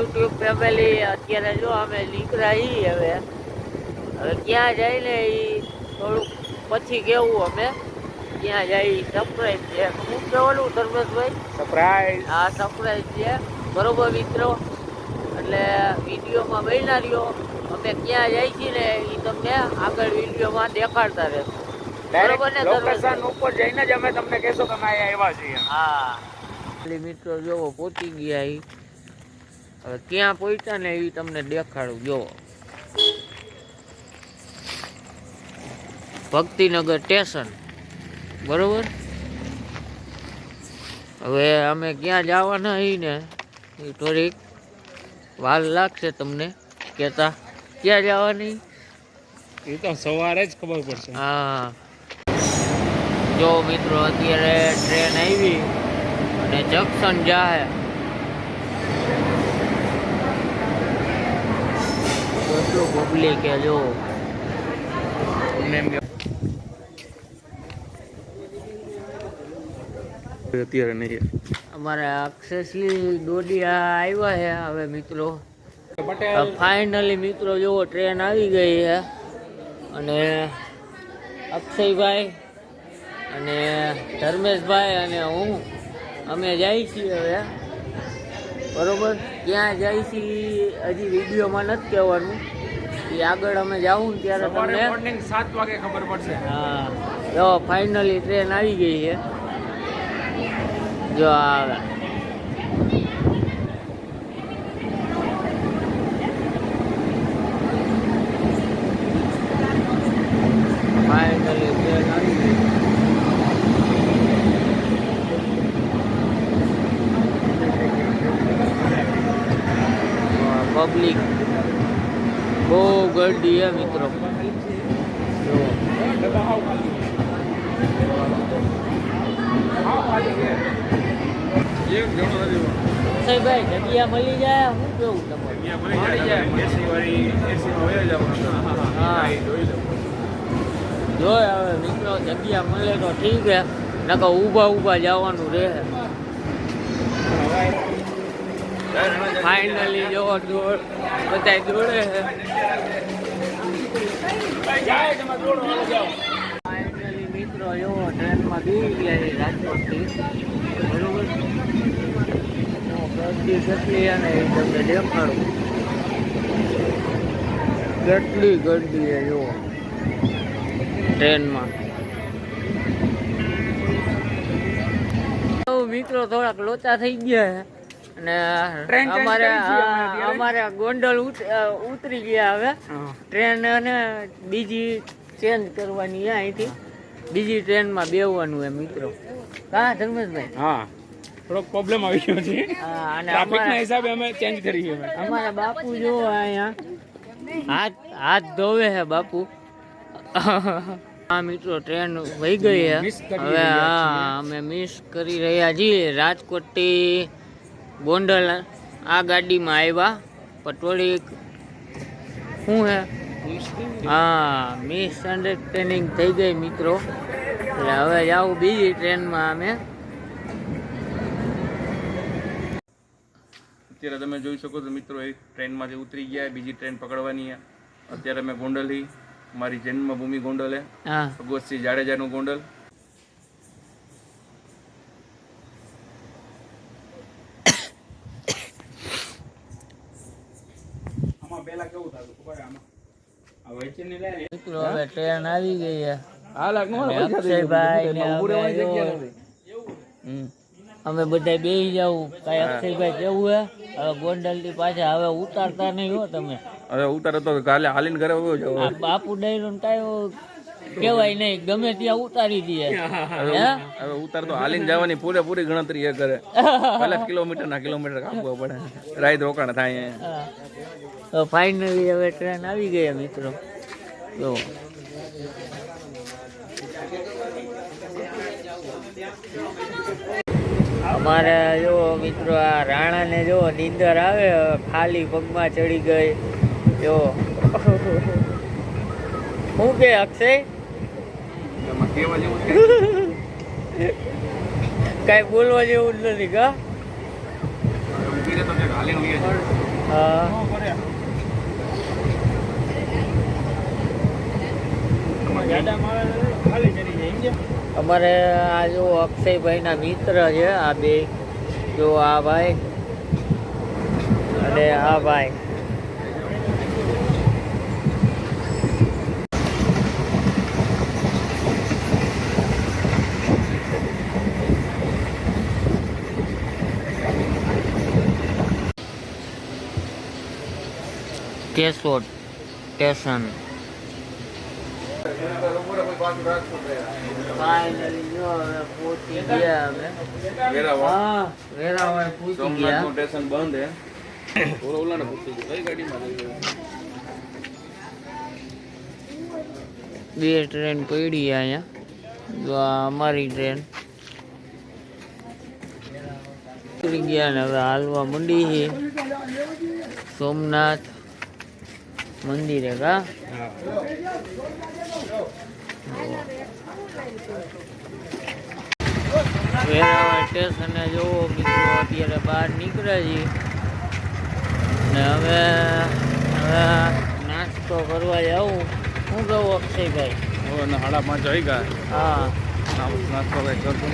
YouTube family અત્યારે જો અમે નીકળ્યા ઈ હવે. હવે ક્યાં જાય ને એ થોડુંક પછી કેવું અમે. ક્યાં જાય સરપ્રાઈઝ છે. હું કહેવાનું ધર્મેશભાઈ? સરપ્રાઈઝ હા સરપ્રાઈઝ છે. બરોબર મિત્રો? એટલે વિડીયોમાં બન્યા રહ્યો. અમે ક્યાં જાય છીએ ને એ તમને આગળ વિડીયોમાં દેખાડતા રહેશું. બરોબર ને લોકેશન ઉપર જઈને જ અમે તમને કહેશું કે અમે અહીંયા આવ્યા છીએ. હા. મિત્રો જો પહોંચી ગયા હવે ક્યાં પહોંચ્યા ને એ તમને દેખાડું જો ભક્તિનગર સ્ટેશન. બરોબર? હવે અમે ક્યાં જવાના હી ને એ થોડીક વાર લાગશે તમને કહેતા. ક્યાં જવાની? એ તો સવારે જ ખબર પડશે. હા. જો મિત્રો અત્યારે ટ્રેન આવી અને જંકશન જાય કેટલું પબ્લિક કે જો. અત્યારે નહીં. અમારે અક્ષસલી દોડિયા આવ્યા છે હવે મિત્રો. ફાઇનલી મિત્રો જોવો ટ્રેન આવી ગઈ છે. અને અક્ષયભાઈ અને ધર્મેશભાઈ અને હું અમે જાય છીએ હવે. બરોબર? ક્યાં જાય છે. હજી વિડીયોમાં નથી કહેવાનું. એ આગળ અમે જાવું ને ત્યારે તમને. મોર્નિંગ સાત વાગે ખબર પડશે. હા. જો ફાઇનલી ટ્રેન આવી ગઈ છે. જો આવે ફાઇનલી ટ્રેન આવી ગઈ પબ્લિક બહુ ગરદી હે મિત્રો. જો. અક્ષયભાઈ જગ્યા મળી જાય? શું કેવું તમારું હા. જોય હવે, મિત્રો જગ્યા મળે તો ઠીક હે નકર ઊભા ઊભા જવાનું રહે. ફાઇનલી જો દોડ બધા દોડે છે. ફાઇનલી મિત્રો જો ટ્રેનમાં બેસી ગયા રાજકોટથી બરોબર ગરદી કેટલી અને એ તમને દેખાડું કેટલી ગરદી એ જો ટ્રેનમાં મિત્રો થોડાક લોચા થઈ ગયા અને અમારે. અમારે ગોંડલ ઉત- ઉતરી ગયા હવે. ટ્રેન અને બીજી ચેન્જ કરવાની અહીંથી. બીજી ટ્રેનમાં બેસવાનું એમ મિત્રો. હા ધર્મેશભાઈ? હા. થોડોક પ્રોબ્લેમ આવી ગયો છે. હા, અને ટ્રાફિક અમારા હિસાબે અમે ચેન્જ કરી છે અમારા બાપુ જો અહીંયા. હાથ હાથ ધોવે છે બાપુ. હા મિત્રો ટ્રેન વહી ગઈ છે. હવે હા અમે મિસ કરી રહ્યા છીએ. રાજકોટથી ગોંડલ આ ગાડીમાં આવ્યા પટોળી શું હે? હા મિસ અન્ડરસ્ટેન્ડિંગ થઈ ગઈ મિત્રો. એટલે હવે જાઉં બીજી ટ્રેનમાં અમે. અત્યારે તમે જોઈ શકો છો મિત્રો એક ટ્રેનમાંથી ઉતરી ગયા બીજી ટ્રેન પકડવાની છે. અત્યારે અમે ગોંડલી મારી જન્મભૂમિ ગોંડલ હે હા. ભગવતસિંહ જાડેજાનું ગોંડલ. પહેલા કેવું થતું ખબર આમાં? આ વચ્ચેની લાઈન મિત્રો હવે ટ્રેન આવી ગઈ છે. હા લાગ અને અક્ષયભાઈ ને અમે બધા બેસી જાવું કઈ અક્ષયભાઈ કેવું હે હવે ગોંડલથી પાછા હવે ઉતારતા નહીં હો તમે. હવે ઉતારે તો કાલે હાલીને ઘરે વયો જાવ આ બાપુ ડાયરો કઈ કેવાય નહીં ગમે ત્યાં ઉતારી દે. હવે ઉતાર તો હાલીને જવાની પૂરેપૂરી ગણતરી એ કરે. પહેલા કિલોમીટર ના કિલોમીટર કાપવા પડે. રાઈત રોકાણ થાય. તો ફાઇનલી હવે ટ્રેન આવી ગઈ મિત્રો. જો. અમારે જો મિત્રો આ રાણાને જો નીંદર આવે ખાલી પગમાં ચડી ગઈ. જો. શું કે અક્ષય? કઈ બોલવા જેવું જ નથી કા? નો? અમારે આ જો અક્ષયભાઈના મિત્ર છે આ બે. જો આ ભાઈ અને આ ભાઈ કેશોદ સ્ટેશન ફાઇનલી જો હવે પહોંચી ગયા અમે વેરાવળ. હા વેરાવળ પહોંચી ગયા સોમનાથનું સ્ટેશન બંધ હે ઓલો ઓલાને પૂછી ગયો કઈ ગાડીમાં જઈ બે ટ્રેન પડી અહીંયા જો આ અમારી ટ્રેન ઉતરી ગયા ને હવે હાલવા મંડી છે સોમનાથ મંદિરે કા વેરાવળ સ્ટેશને જોવો મિત્રો અત્યારે બહાર નીકળે છે ને હવે હવે નાસ્તો કરવા જાઉં. શું કહું અક્ષયભાઈ? હવે સાડા પાંચ ગયા. હા. નાસ્તો કઈ કરતો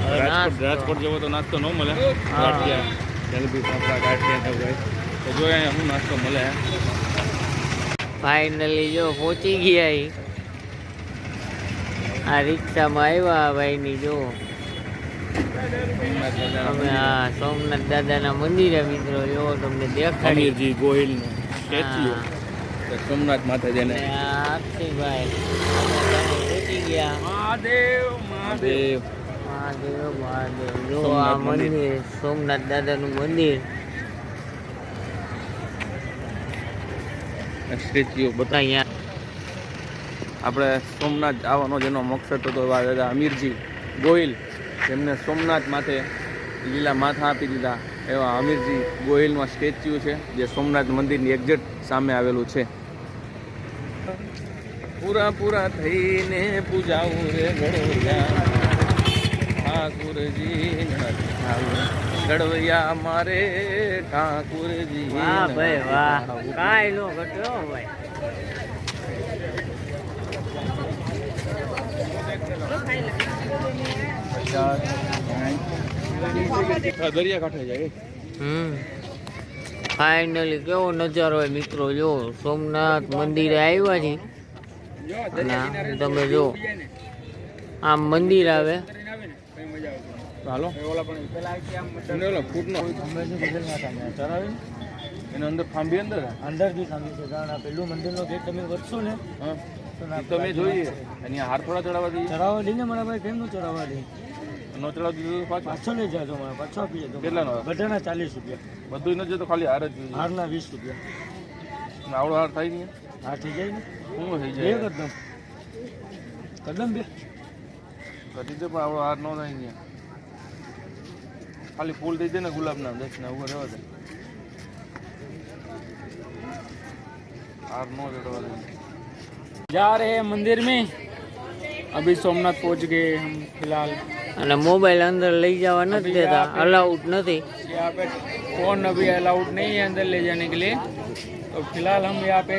હવે રાજકોટ જવો તો નાસ્તો ન મળે. ગાંઠિયા જલેબી ફાફડા ગાંઠિયા તો જોઈએ અહીંયા શું નાસ્તો મળે. ફાઇનલી જો પહોંચી ગયા આ રિક્ષામાં આવ્યા ભાઈની જો. અમે આ સોમનાથ દાદાના મંદિરે મિત્રો જો તમને દેખાડી. ગોહિલ હા. સોમનાથ માતાજીને અને આ અક્ષયભાઈ પહોંચી ગયા. મહાદેવ મહાદેવ. મહાદેવ મહાદેવ. જો આ મંદિર. મંદિર સોમનાથ દાદાનું મંદિર. સ્ટેચ્યુ બધા આપણે સોમનાથ આવવાનો જેનો મકસદ હતો એવા દાદા અમીરજી ગોહિલ, જેમને સોમનાથ માથે લીલા માથા આપી દીધા એવા અમીરજી ગોહિલમાં સ્ટેચ્યુ છે, જે સોમનાથ મંદિરની એક્ઝેક્ટ સામે આવેલું છે. પૂરા પૂરા થઈને પૂજાવું રે ગળવૈયા ઠાકુરજી ગળવૈયા મારે ઠાકુરજી. વાહ ભાઈ વાહ. કાઈ નો ઘટ્યો ભાઈ. હમ. ફાઇનલી કેવો નજારો હોય મિત્રો. જો સોમનાથ મંદિરે આવ્યા છે તમે જો, આમ મંદિર આવે. હાલો. એમને ઓલો ફૂટનો. એનો અંદર ખાંભી અંદર હે? અંદર બી ખાંભી છે. કારણ આ પેલું મંદિરનો ગેટ તમે વધશો ને તમે જોઈએ. અને હાર થોડા ચડાવવા દઈએ. ચડાવવા દઈને મારા ભાઈ કેમ નું ચડાવવા દે નો ચડાવ દીધું તો પાછો? લઈ જાજો મારા પાછો આપી જજો કેટલાનો? બધાના ચાલીસ રૂપિયા. બધું નથી તો ખાલી હાર જ હારના વીસ રૂપિયા. આવડો હાર થાય નહીં. હા થઈ જાય ને? શું થઈ જાય? કદમ. કદમ બે. કદી તો પણ આવડો હાર ન થાય નહીં. ખાલી ફૂલ થઈ જાય ને ગુલાબના દસ ને ઉભો રહેવા દે હાર નો ચડવા દે जा रहे हैं मंदिर में अभी सोमनाथ पहुंच गए हम फिलहाल અને મોબાઈલ અંદર લઈ જવા નથી દેતા અલાઉડ નથી यहाँ पे फोन अभी अलाउड नहीं है अंदर ले जाने के लिए तो फिलहाल हम यहाँ पे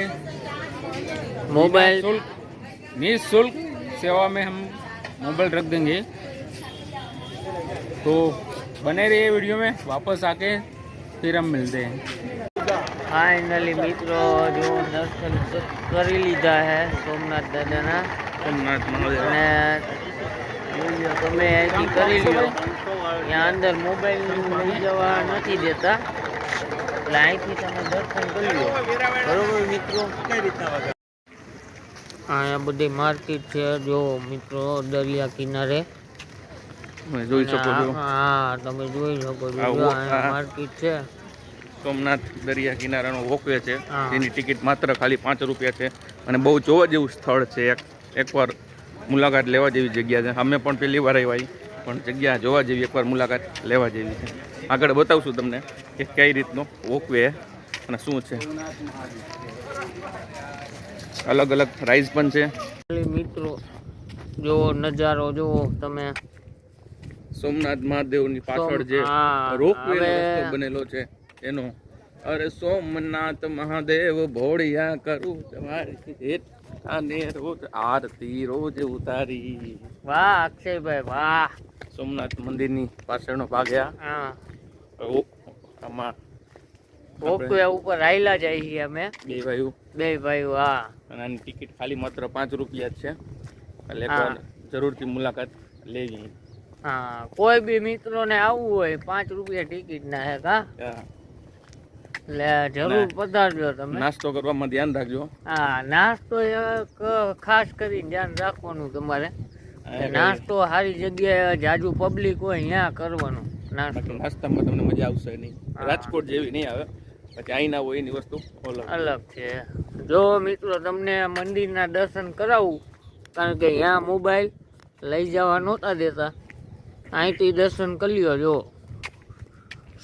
મોબાઈલ शुल्क निःशुल्क सेवा में हम मोबाइल रख देंगे तो बने रहिए वीडियो में वापस आके फिर हम मिलते हैं ફાઇનલી મિત્રો જો દર્શન ક- કરી લીધા હે સોમનાથ દાદાના સોમનાથ મહાદેવ અને જોઈ લો તમે અહીંથી કરી લ્યો ત્યાં અંદર મોબાઈલ લઈ જવા નથી દેતા એટલે અહીંથી તમે દર્શન કરી લો બરોબર મિત્રો અહીંયા બધી માર્કેટ છે જો મિત્રો દરિયા કિનારે તમે જોઈ શકો છો. હા તમે જોઈ શકો છો. માર્કેટ છે. સોમનાથ દરિયા કિનારાનો વોકવે છે. એની જેની ટિકિટ માત્ર ખાલી પાંચ રૂપિયા છે. અને બહુ જોવા જેવું સ્થળ છે. એક એકવાર મુલાકાત લેવા જેવી જગ્યા છે. અમે પણ પહેલી વાર આવ્યા પણ જગ્યા જોવા જેવી એકવાર મુલાકાત લેવા જેવી છે. આગળ બતાવશું તમને કે કઈ રીતનો વોકવે અને શું છે. અલગ અલગ પ્રાઇઝ પણ છે. મિત્રો જો નજારો જુઓ તમે. સોમનાથ મહાદેવની પાછળ જે રોપવે રસ્તો બનેલો છે એનો. અરે સોમનાથ મહાદેવ ભોળિયા કરું તમારી રોજ આરતી રોજ ઉતારી. વાહ અક્ષયભાઈ વાહ. સોમનાથ મંદિરની પાછળનો ભાગ આ. આમાં ઓકે ઉપર આયલા જાય છીએ અમે. બે ભાઈઓ. બે ભાઈ વાહ અને આની ટિકિટ ખાલી માત્ર પાંચ રૂપિયા જ છે. એટલે. જરૂરથી મુલાકાત લેવી. હા કોઈ બી મિત્રોને આવવું હોય પાંચ રૂપિયા ટિકિટ ના હે કા. એટલે જરૂર પધારજો તમે. નાસ્તો કરવામાં ધ્યાન રાખજો. હા નાસ્તો એક ખાસ કરીને ધ્યાન રાખવાનું તમારે. નાસ્તો સારી જગ્યાએ જાજુ પબ્લિક હોય ત્યાં કરવાનું નાસ્તો. નાસ્તામાં તમને મજા આવશે નહીં. રાજકોટ જેવી નહીં આવે. પછી અહીંના હોય એની વસ્તુ અલગ. છે. જો મિત્રો તમને મંદિરના દર્શન કરાવું કારણ કે ત્યાં મોબાઈલ લઈ જવા નહોતા દેતા. અહીંથી દર્શન કરી લ્યો જો.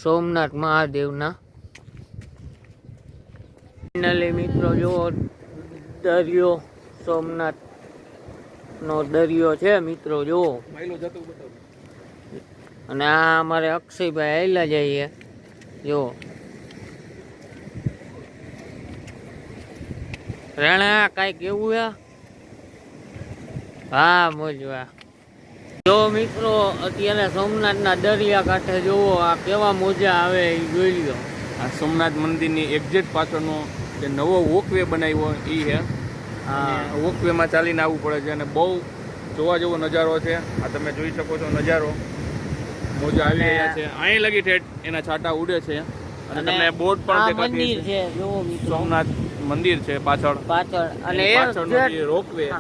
સોમનાથ મહાદેવના. ફાઇનલી મિત્રો જો દરિયો સોમનાથ નો દરિયો છે મિત્રો જો. અને આ અમારે અક્ષયભાઈ આવેલા જઈએ જો. રેણા કાંઈક એવું હે? હા મોજવા. જો મિત્રો અત્યારે સોમનાથના દરિયા કાંઠે જોવો આ કેવા મોજા આવે એ જોઈ લો આ સોમનાથ મંદિરની એક્ઝેક્ટ પાછળનો જે નવો વોકવે બનાવ્યો એ છે. હા. વોકવેમાં ચાલીને આવવું પડે છે અને બહુ જોવા જેવો નજારો છે. આ તમે જોઈ શકો છો નજારો. મોજા આવી રહ્યા છે. અહીં લગી ઠેઠ એના છાંટા ઉડે છે. અને તમને બોર્ડ પણ મંદિર છે જોવો મિત્રો. સોમનાથ મંદિર છે પાછળ. પાછળ. અને રોકવે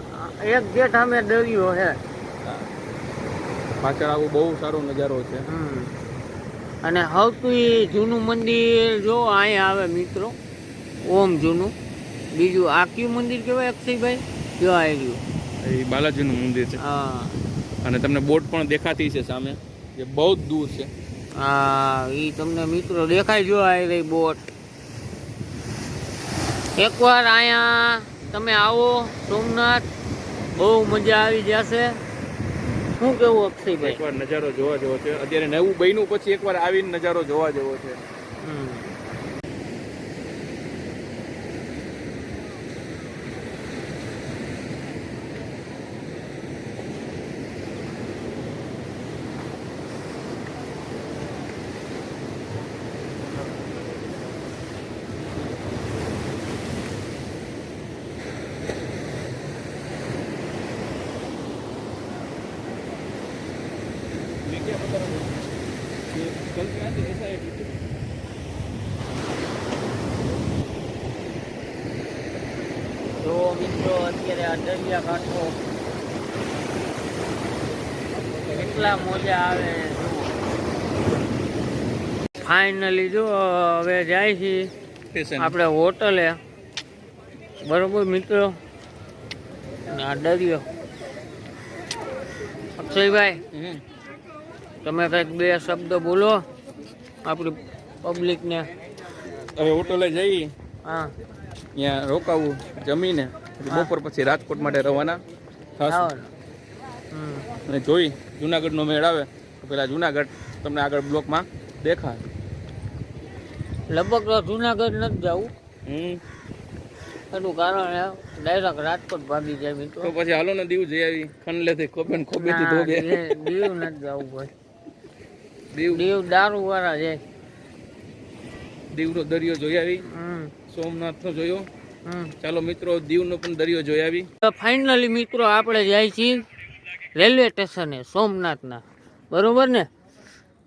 એક જેટ અમે દરિયો છે. પાછળ આવું બહુ સારો નજારો છે. અને સૌથી જૂનું મંદિર જો અહીંયા આવે મિત્રો ઓમ જૂનું. બીજું આ કયું મંદિર કહેવાય અક્ષયભાઈ? જો આવી એ બાલાજીનું મંદિર છે. હા. અને તમને બોટ પણ દેખાતી છે સામે જે બહુ જ દૂર છે. હા એ તમને મિત્રો દેખાય જો આવી રહી બોટ. એકવાર અહીંયા તમે આવો સોમનાથ બહુ મજા આવી જશે. શું કેવું અક્ષયભાઈ? એકવાર નજારો જોવા જેવો છે. અત્યારે નવું બન્યું, પછી એકવાર આવીને નજારો જોવા જેવો છે હમ. જો મિત્રો અત્યારે આ દરિયા કાંઠો કેટલા મોજા આવે ફાઇનલી જો હવે જાય છે. આપણે હોટલે. બરોબર મિત્રો? આ દરિયો. અક્ષયભાઈ. તમે કંઈક બે શબ્દ બોલો આપણી પબ્લિકને હવે હોટલે જઈ હા. ત્યાં રોકાવું જમીને. બપોર પછી રાજકોટ માટે રવાના થશું. અને જોઈ જુનાગઢનો મેળ આવે તો પેલા જુનાગઢ તમને આગળ બ્લોકમાં દેખાય લગભગ તો જુનાગઢ નથી જવું. એનું કારણ ડાયરેક્ટ રાજકોટ ભાગી જાય મિત્રો. તો પછી હાલો ને દીવ જઈ આવી. ખનલેથી ખોબે ને ના, દીવ નથી જવું ભાઈ. દીવ. દીવ દારૂ વાળા જાય. દીવનો દરિયો જોઈ આવી. હમ. સોમનાથનો જોયો. ચાલો મિત્રો દીવનો પણ દરિયો જોઈ આવી. ફાઇનલી મિત્રો આપણે જાય છીએ રેલવે સ્ટેશને સોમનાથના. બરોબર ને?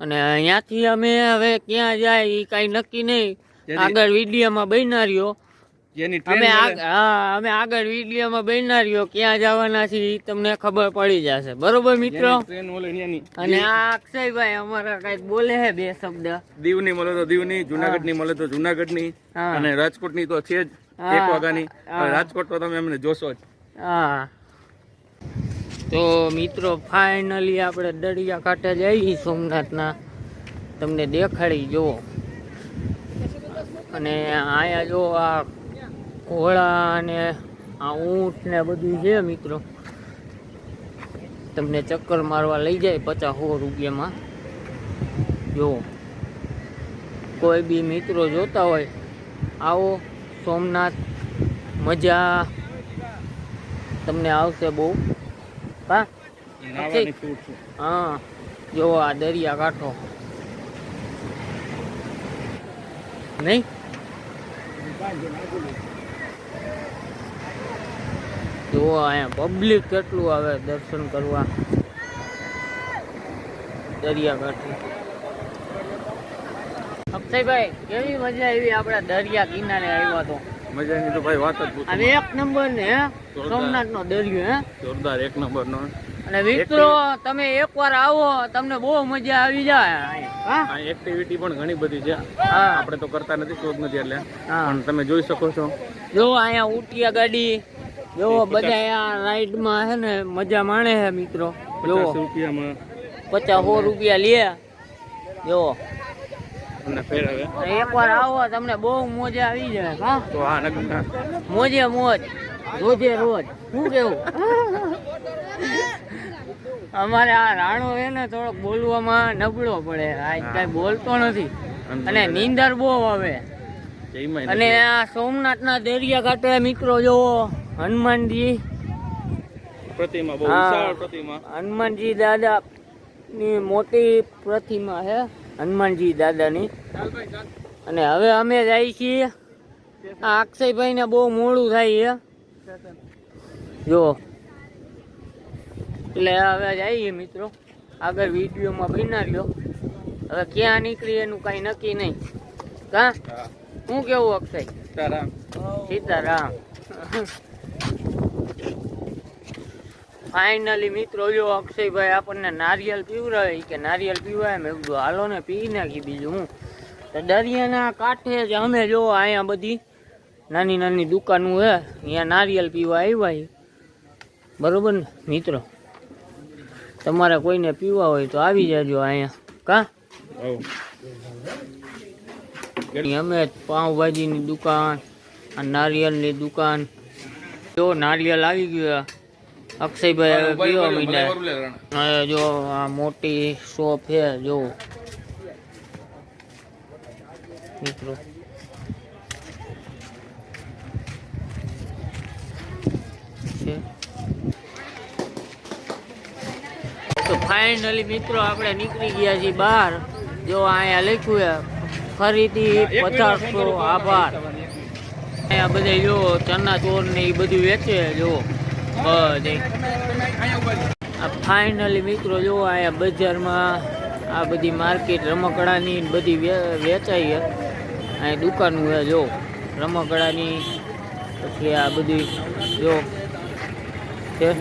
અને અહીંયાથી અમે હવે ક્યાં જાય એ કાંઈ નક્કી નહીં. આગળ વિડીયોમાં બન્યા અમે હા અમે આગળ વિડીયોમાં બન્યા ક્યાં જવાના છે ઈ તમને ખબર પડી જશે. બરોબર મિત્રો. અને આ અક્ષયભાઈ અમારા કંઈક બોલે બે શબ્દ. દીવની મળે તો દીવની જુનાગઢની મળે તો જુનાગઢની. ની અને રાજકોટની તો છે જ. એક વાગ્યાની. હા. રાજકોટ તો તમે એમને જોશો જ. હા. તો મિત્રો ફાઇનલી આપણે દરિયા કાંઠે જઈએ સોમનાથના. તમને દેખાડી જુઓ. અને અહીંયા જો આ ઘોડા અને આ ઊંટ ને બધું છે મિત્રો. તમને ચક્કર મારવા લઈ જાય પચાસ સો રૂપિયામાં. જુઓ કોઈ બી મિત્રો જોતા હોય આવો. સોમનાથ મજા. તમને આવશે બહુ. હા? નાવાની છૂટ છે. હા. જો આ દરિયા કાંઠો. નહીં? જો અહીંયા પબ્લિક કેટલું આવે દર્શન કરવા. દરિયા કાંઠે. અક્ષયભાઈ કેવી મજા આવી આપણા દરિયા કિનારે આવ્યા તો? મજાની તો ભાઈ વાત જ પૂછો અને એક નંબર ને સોમનાથ નો દરિયો હે? જોરદાર એક નંબરનો. અને મિત્રો તમે એકવાર આવો તમને બહુ મજા આવી જાય. હા? એક્ટિવિટી પણ ઘણી બધી છે. હા. આપણે તો કરતા નથી શોધ નથી એટલે. હા. પણ તમે જોઈ શકો છો. જો અહીંયા ઉટિયા ગાડી જો બધા રાઈડમાં છે ને મજા માણે છે મિત્રો. જો. પચાસ રૂપિયામાં. પચાસ સો રૂપિયા લે. જો. તમને ફેરવે એકવાર આવો તમને બહુ મજા આવી જાય હા? તો આ નગરના મોજે મોજ રોજે રોજ. શું કેવું? અમારે આ રાણો છે ને થોડોક બોલવામાં નબળો પડે. આજ કઈ બોલતો નથી. અને નીંદર બહુ આવે. અને આ સોમનાથના દરિયા કાંઠે મિત્રો જોવો હનુમાનજી. પ્રતિમા બહુ વિશાળ પ્રતિમા. હનુમાનજી દાદા ની મોટી પ્રતિમા છે. હનુમાનજી દાદાની. અને હવે અમે જાય છીએ. આ અક્ષયભાઈ ને બહુ મોડું થાય છે. જો. એટલે હવે જઈએ મિત્રો. આગળ વિડીયોમાં બના રહ્યો. હવે ક્યાં નીકળી એનું કઈ નક્કી નહીં. કા? હા. હું કેવું અક્ષય? સીતારામ. સીતારામ. ફાઇનલી મિત્રો જો અક્ષયભાઈ, આપણને નારિયેલ પીવડાવે ઈ કે નારિયેલ પીવાય, મેં કીધું, હાલો ને, પી નાખી બીજું હું. તો દરિયાના કાંઠે જ અમે જો અહીંયા બધી નાની નાની દુકાનો હે, અહીંયા નારિયેલ પીવા આવ્યા. બરોબર ને, મિત્રો? તમારે કોઈને પીવા હોય તો આવી જાજો અહીંયા. કા. અમે પાઉંભાજીની દુકાન નારિયેલની દુકાન. જો નારિયેળ આવી ગયું અક્ષયભાઈ પીવા માંડ્યા. જો આ મોટી શોપ છે જો. મિત્રો. તો ફાઇનલી મિત્રો આપણે નીકળી ગયા છીએ બહાર. જો અહીંયા લખ્યું છે ખરીદી પચાસસો આભાર. અહીંયા બધા જો ચના ચોર ને એ બધું વેચે જો. બધે આ ફાઇનલી મિત્રો જો અહીંયા બજારમાં આ બધી માર્કેટ રમકડાની બધી વેચાઈ છે. અહીંયા દુકાનો છે, જો. રમકડાની, પછી આ બધી, જો. છે.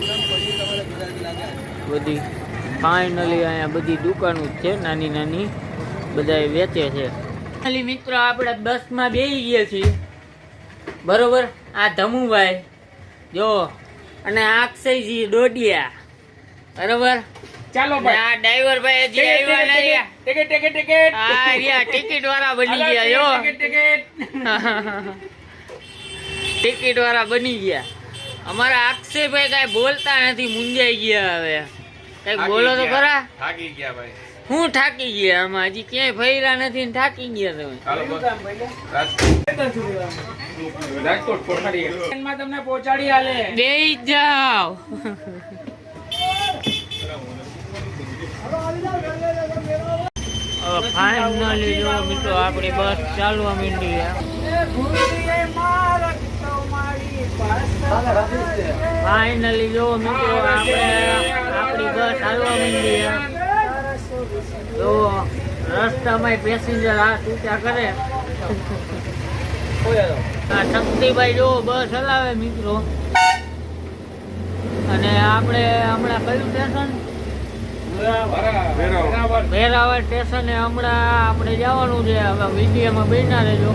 બધી ફાઇનલી અહીંયા બધી દુકાનો છે, નાની નાની બધા વેચે છે. ખાલી મિત્રો આપણે બસમાં બેસી ગયા છીએ. બરોબર? આ ધમુભાઈ, જો. અને અક્ષયજી ડોડિયા. બરોબર? ચાલો આ ડ્રાઈવર ભાઈ હજી આવ્યા ના ટિકિટ ટિકિટ ટિકિટ. આ રહ્યા ટિકિટ વાળા બની ગયા જો ટિકિટ વાળા બની ગયા. અમારા અક્ષયભાઈ કઈ બોલતા નથી મુંજાઈ ગયા હવે. કઈ બોલો તો ખરા. થાકી ગયા ભાઈ. હું થાકી ગયા આમાં હજી ક્યાંય ફર્યા નથી ને થાકી ગયા તમે. રાજકોટ તમને પહોંચાડી બેસી જાઓ. ફાઇનલી જો મિત્રો આપણી બસ ચાલવા માંડી છે. ફાઇનલી જો મિત્રો આપણે આપણી બસ ચાલવા માંડી જો રસ્તામાં પેસેન્જર હાથ ઊંચા કરે. આ શક્તિભાઈ જો બસ હલાવે મિત્રો. અને આપણે હમણાં કયું સ્ટેશન વેરાવળ. સ્ટેશને હમણાં આપણે જવાનું છે. હવે વિડીયોમાં બેનારે રહેજો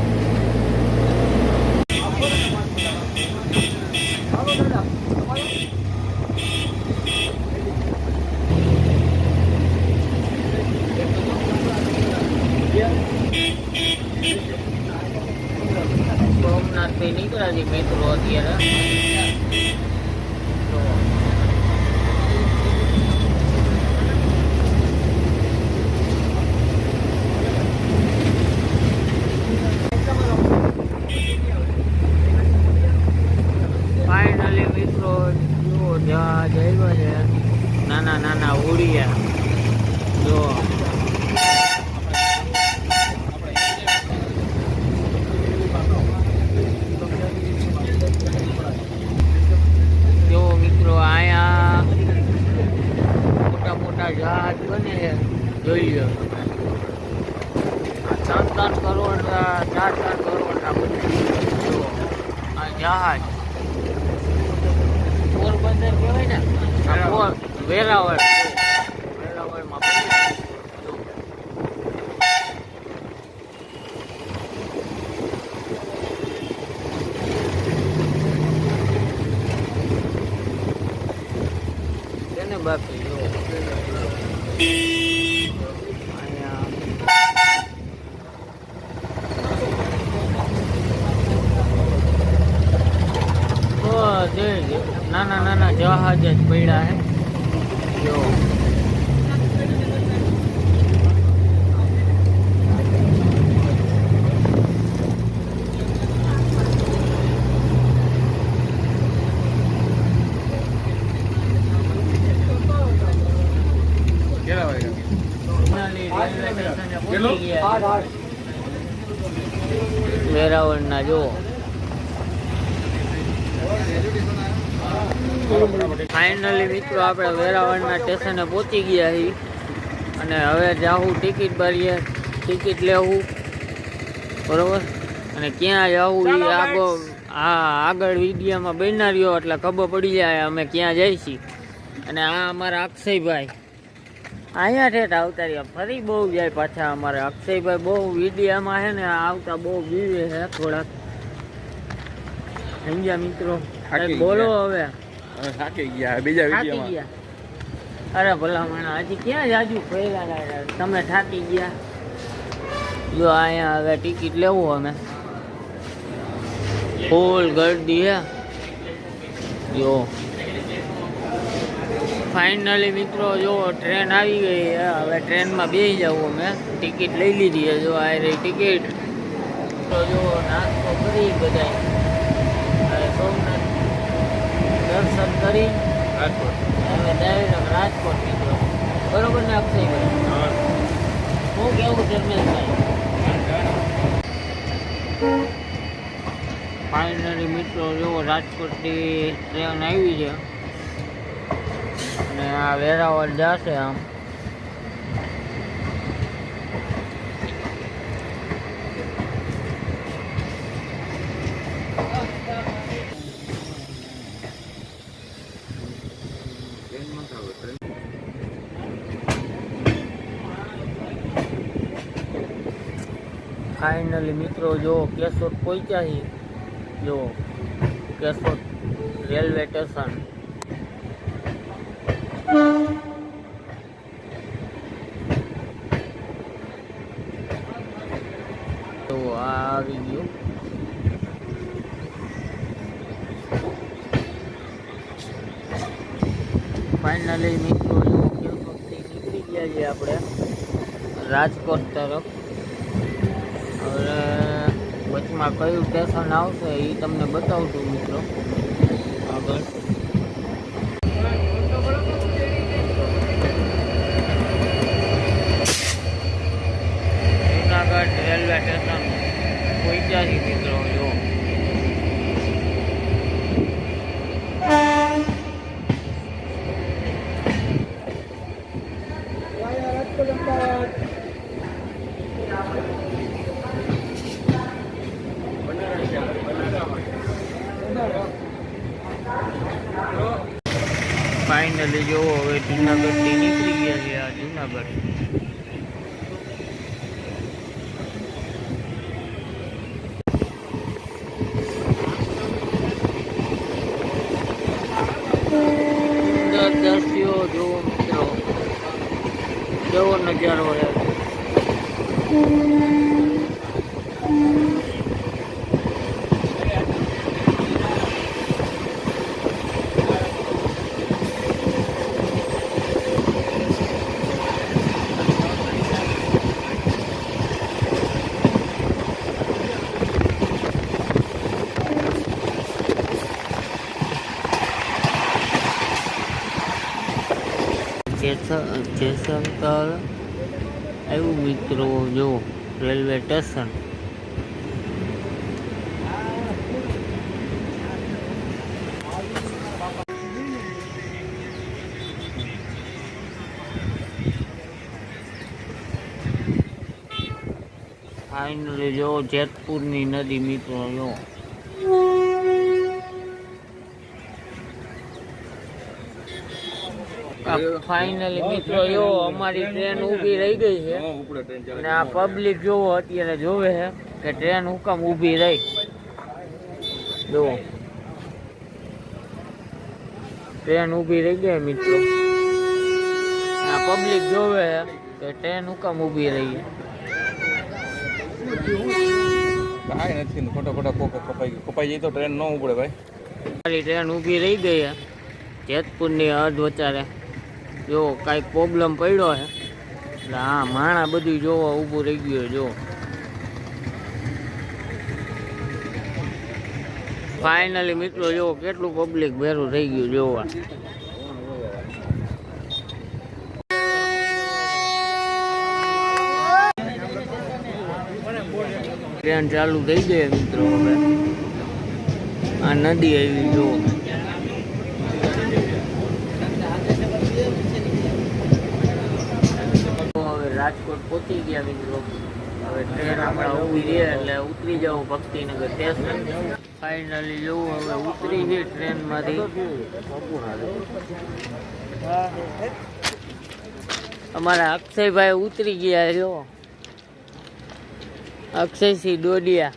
સોમનાથથી નીકળ્યા છે મિત્રો અત્યારે તો જોઈ લો તમે આ ત્રણ ત્રણ કરોડ ચાર ચાર કરોડના બધું જુઓ આ જહાજ પોરબંદર કહેવાય ને આ પોર વેરાવળ વેરાવળમાં બધું જુઓ. તેને બાકી જો અહીંયા તો જે જે નાના નાના જહાજ જ પડ્યા હે. જો કેટલા વાગ્યા વેરાવળના જો ફાઇનલી મિત્રો આપણે વેરાવળના સ્ટેશને પહોંચી ગયા છીએ અને હવે જાવું ટિકિટ ભરીએ ટિકિટ લેવું બરાબર? અને ક્યાં જવું એ આગો હા આગળ વિડીયામાં બનનાર રહ્યો એટલે ખબર પડી જાય અમે ક્યાં છીએ. અને આ અમારા અક્ષયભાઈ. અહીંયા ઠેઠ આવતા રહ્યા ફરી બહુ જાય પાછા અમારે. અક્ષયભાઈ બહુ વિડીયામાં છે ને આવતા બહુ બીવે છે થોડાક. સમજ્યા મિત્રો? બોલો હવે. થાકી ગયા બીજા થાકી ગયા. અરે હજી ક્યાં જાજુ ફેરા તમે થાકી ગયા. જો અહીંયા હવે ટિકિટ લેવું અમે. ફૂલ ગરદી હે. જો. ફાઇનલી મિત્રો જો ટ્રેન આવી ગઈ છે હવે ટ્રેનમાં બેસી જવું અમે. ટિકિટ લઈ લીધી છે જો આ રહી ટિકિટ. તો જો નાસ્તો કરી બધાય હવે સોમનાથ દર્શન કરી. રાજકોટ. હવે ડાયરેક્ટ રાજકોટ નીકળ્યો. બરોબર ને અક્ષયભાઈ હું. કેવું ધર્મેશભાઈ ફાઇનલી મિત્રો જુઓ રાજકોટથી ટ્રેન આવી છે. અને આ વેરાવળ જશે આમ. ફાઇનલી મિત્રો, જો કેશોદ પહોંચ્યા છીએ જો કેશોદ રેલવે સ્ટેશન તો આ આવી ગયું. ફાઇનલી મિત્રો, જો કેશોદથી નીકળી ગયા છીએ આપણે રાજકોટ તરફ. હવે વચમાં કયું સ્ટેશન આવશે એ તમને બતાવું છું મિત્રો. આગળ જુનાગઢ રેલવે સ્ટેશન પહોંચ્યા છે મિત્રો જો ફાઇનલી જો હવે જુનાગઢથી નીકળી ગયા છે આ જુનાગઢ સુંદર દ્રશ્યો જુઓ મિત્રો. કેવો નજારો છે. જેસંતર આવ્યું મિત્રો જો રેલવે સ્ટેશન. ફાઇનલી જો જેતપુરની નદી મિત્રો જો. ફાઇનલી મિત્રો જો અમારી ટ્રેન ઊભી રહી ગઈ છે. અને આ પબ્લિક જોવો અત્યારે જોવે છે કે ટ્રેન હુકમ ઊભી રહી. જુઓ ટ્રેન ઊભી રહી ગઈ મિત્રો. આ પબ્લિક જોવે છે કે ટ્રેન હુકમ ઊભી રહી. કાંઈ નથી ને ખોટા ખોટા કોકો કપાઈ ગયું. કપાઈ જાય તો ટ્રેન ન ઉપડે ભાઈ. મારી ટ્રેન ઊભી રહી ગઈ છે. જેતપુરની હદ વચારે જો કાંઈક પ્રોબ્લેમ પડ્યો છે એટલે હા માણા બધું જોવા ઊભું રહી ગયું જો. ફાઇનલી મિત્રો, જો, કેટલું પબ્લિક ભેરું થઈ ગયું જોવા. ટ્રેન ચાલુ થઈ ગઈ મિત્રો આ નદી આવી જો હવે રાજકોટ પહોંચી ગયા મિત્રો હવે ટ્રેન હમણાં ઊભી રહી એટલે ઉતરી જાવ ભક્તિનગર સ્ટેશન ફાઇનલી જવું હવે ઉતરી ગઈ ટ્રેનમાંથી અમારા અક્ષયભાઈ ઉતરી ગયા જો અક્ષયસિંહ દોડિયા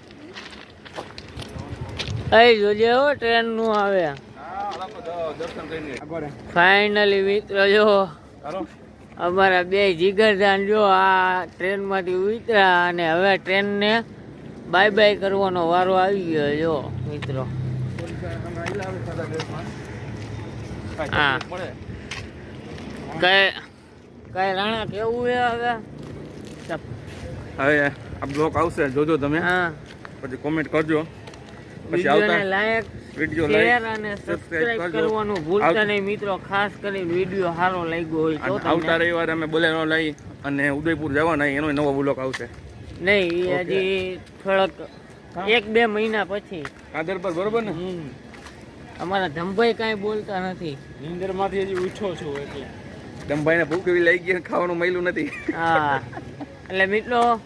એ જોજે હો ટ્રેનનું આવે. દર્શન કરીને ફાઇનલી મિત્રો જો. અમારા બે જીગરદાન જો આ ટ્રેનમાંથી ઉતર્યા અને હવે ટ્રેનને બાય બાય કરવાનો વારો આવી ગયો જો મિત્રો. હા. કઈ કઈ રાણા કેવું છે હવે? હવે આ બ્લોક આવશે જોજો તમે. હા. પછી કોમેન્ટ કરજો. પછી આવતા લાયક વીડિયો શેર લાઈક અને સબસ્ક્રાઇબ કરવાનું ભૂલતા નહીં મિત્રો ખાસ કરીને વિડિયો સારો લાગ્યો હોય તો આવતા રવિવારે અમે બોલેરો લઈ અને ઉદયપુર જવાના એનો નવો બ્લોક આવશે. નહીં એ હજી થોડોક એક બે મહિના પછી. આદર પર બરોબર ને? હમ. અમારા ધમભાઈ કાંઈ બોલતા નથી. નીંદરમાંથી હજી ઊંચો છું એટલે. દમભાઈને ભૂખ એવી લઈ ગઈ ખાવાનું મળ્યું નથી. હા. એટલે મિત્રો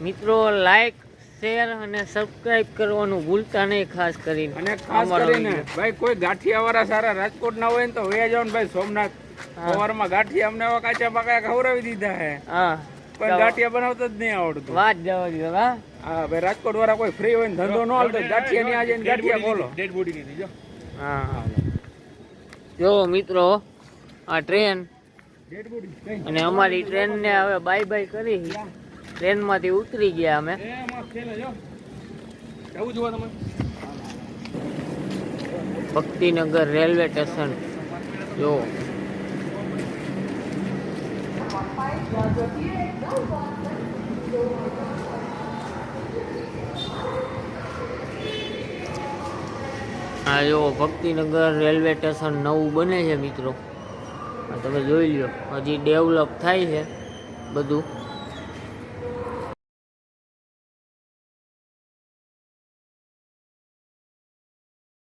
મિત્રો લાઈક શેર અને સબસ્ક્રાઇબ કરવાનું ભૂલતા નહીં ખાસ કરીને અને ખાસ કરીને ભાઈ કોઈ ગાંઠિયા વાળા સારા રાજકોટ ના હોય ને તો વયા જાવ ને ભાઈ સોમનાથ. સવારમાં ગાંઠિયા અમને કાચા પાકા ખવડાવી દીધા હે. હા. પણ ગાંઠિયા બનાવતા જ નહીં આવડતું. વાત જવા દીધો હા. હા ભાઈ રાજકોટ વાળા કોઈ ફ્રી હોય ને ધંધો ન હાલતો ગાંઠિયા ની આજે ગાંઠિયા બોલો ડેડ બોડી ની જો. હા. જો મિત્રો આ ટ્રેન અને અમારી ટ્રેન ને હવે બાય બાય કરી. ટ્રેનમાંથી ઉતરી ગયા અમે. Bhaktinagar railway station. જો. હા જો ભક્તિનગર રેલવે સ્ટેશન નવું બને છે મિત્રો. તમે જોઈ લો હજી ડેવલપ થાય છે બધું.